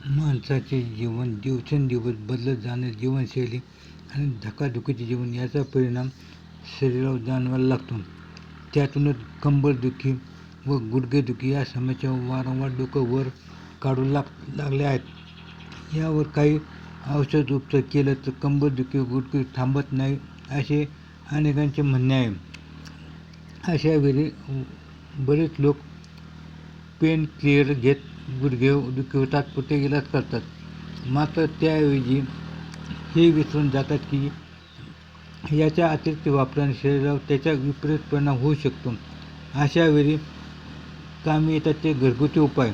माणसाचे जीवन दिवसेंदिवस बदलत जाणे जीवनशैली आणि धकाधुकीचे जीवन याचा परिणाम शरीरावर जाणवायला लागतो. त्यातूनच कंबरदुखी व गुडघेदुखी या समस्या वारंवार डोकं वर काढू लाग लागल्या आहेत. यावर काही औषध उपचार केलं तर कंबरदुखी गुडघे थांबत नाही असे अनेकांचे म्हणणे आहे. अशा वेळी बरेच लोक पेन क्लिअर घेत गुडघे दुखीवर तात्पुरते इलाज करतात. मात्र त्याऐवजी हे विसरून जातात की याच्या अतिरिक्त वापराने शरीरावर त्याचा विपरीत परिणाम होऊ शकतो. अशा वेळी कामी येतात ते घरगुती उपाय.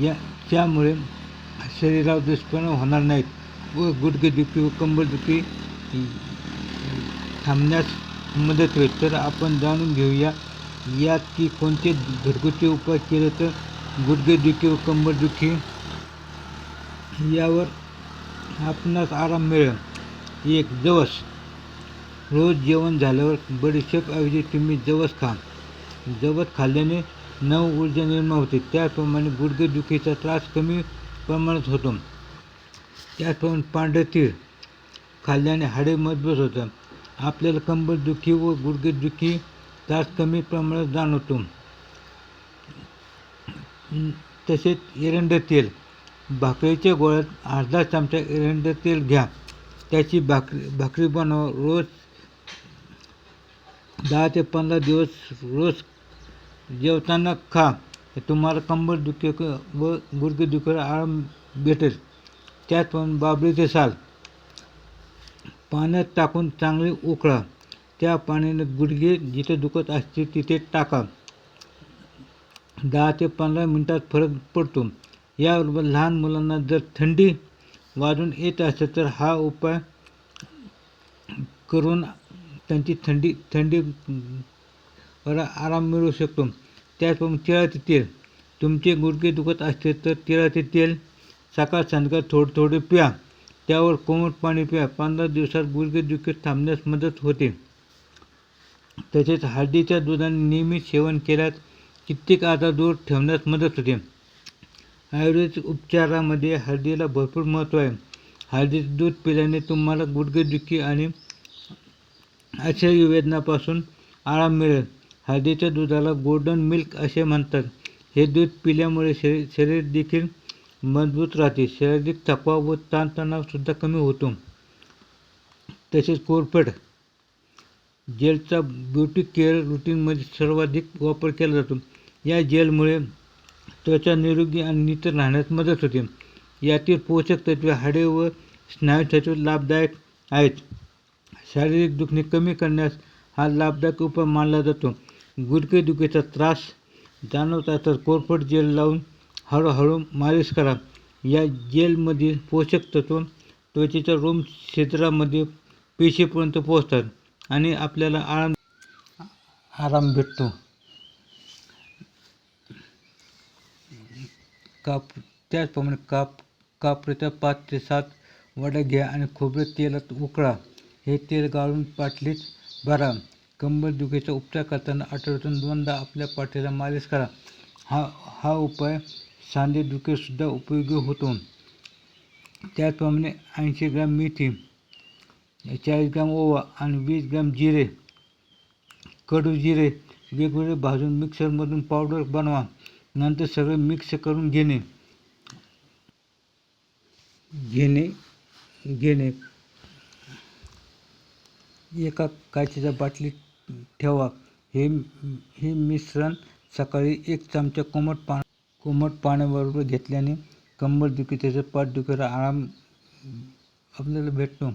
या त्यामुळे शरीरावर दुष्परिणाम होणार नाहीत व गुडघेदुखी व कंबरदुखी थांबण्यास मदत होईल. तर आपण जाणून घेऊया यात की कोणते घरगुती उपाय केले तर गुडघेदुखी व कंबरदुखी यावर आपणास आराम मिळेल. एक जवस. रोज जेवण झाल्यावर बडीशेपऐवजी तुम्ही जवस खा. जवस खाल्ल्याने नव ऊर्जा निर्माण होते. त्याचप्रमाणे गुडघेदुखीचा त्रास कमी प्रमाणात होतो. त्याचप्रमाणे पांढरे तीळ खाल्ल्याने हाडे मजबूत होतात. आपल्याला कंबरदुखी व गुडघेदुखी त्रास कमी प्रमाणात जाणवतो. तसेच एरंड तेल. भाकरीच्या गोळ्यात अर्धा चमचा एरंड तेल घ्या. त्याची भाकरी भाकरी बनवा. रोज दहा ते पंधरा दिवस रोज जेवताना खा. तुम्हाला कंबरदुखी व गुडघेदुखीवर आराम भेटेल. त्यात पण बाबरीचे साल. पाण्यात टाकून चांगले उकळा. त्या पाण्याने गुडघे जिथे दुखत असते तिथे टाका. दहा ते पंधरा मिनटात फरक पडतो. याबरोबर लहान मुलांना जर थंडी वाजून येत असेल तर हा उपाय करून त्यांची थंडी थंडी आराम मिळू शकतो. त्याचप्रमाणे तिळाचे तेल. तुमचे गुडघे दुखत असतील तर तिळाचे तेल सकाळ संध्याकाळ थोडे थोडे प्या. त्यावर कोमट पाणी प्या. पंधरा दिवसात गुडघेदुखी थांबण्यास मदत होते. तसेच हळदीच्या दुधाने नियमित सेवन केल्यास कित्येक आजार दूर ठेवण्यास मदत होते. आयुर्वेदिक उपचारामध्ये हळदीला भरपूर महत्त्व आहे. हळदीचे दूध पिल्याने तुम्हाला गुडघेदुखी आणि अशा वेदनापासून आराम मिळेल. हळदीच्या दुधाला गोल्डन मिल्क असे म्हणतात. हे दूध पिल्यामुळे शरीर शरीर देखील मजबूत राहते. शारीरिक थकवा व ताणतणावसुद्धा कमी होतो. तसेच कोरफड जेलचा ब्युटी केअर रुटीनमध्ये सर्वाधिक वापर केला जातो. या जेलमुळे त्वचा निरोगी आणि नीट राहण्यास मदत होते. यातील पोषक तत्वे हाडे व स्नायूसाठी लाभदायक आहेत. शारीरिक दुखणे कमी करण्यास हा लाभदायक उपाय मानला जातो. गुडघेदुखीचा त्रास जाणवता तर कोरफड जेल लावून हळूहळू मालिश करा. या जेलमधील पोषक तत्व त्वचेच्या रोम क्षेत्रामध्ये पेशीपर्यंत पोहोचतात. आणि आपल्याला आराम आराम भेटतो. काप त्याचप्रमाणे काप कापरेच्या पाच ते सात वड्या घ्या आणि खोबरे तेलात उकळा. हे तेल गाळून पाटलीत भरा. कंबरदुखीचा उपचार करताना आठवड्यातून दोनदा आपल्या पाठीला मालिश करा. हा हा उपाय सांधेदुखीसुद्धा उपयोगी होतो. त्याचप्रमाणे ऐंशी ग्राम मेथी चाळीस ग्राम ओवा आणि वीस ग्रॅम जिरे कडू जिरे वेगवेगळे भाजून मिक्सरमधून पावडर बनवा. नंतर सगळे मिक्स करून घेणे. घेणे घेणे. एका काचेच्या बाटलीत ठेवा. हे हे मिश्रण सकाळी एक चमचा कोमट पा कोमट पाण्याबरोबर घेतल्याने कंबरदुखी त्याचं पाठदुखीला आराम आपल्याला भेटतो.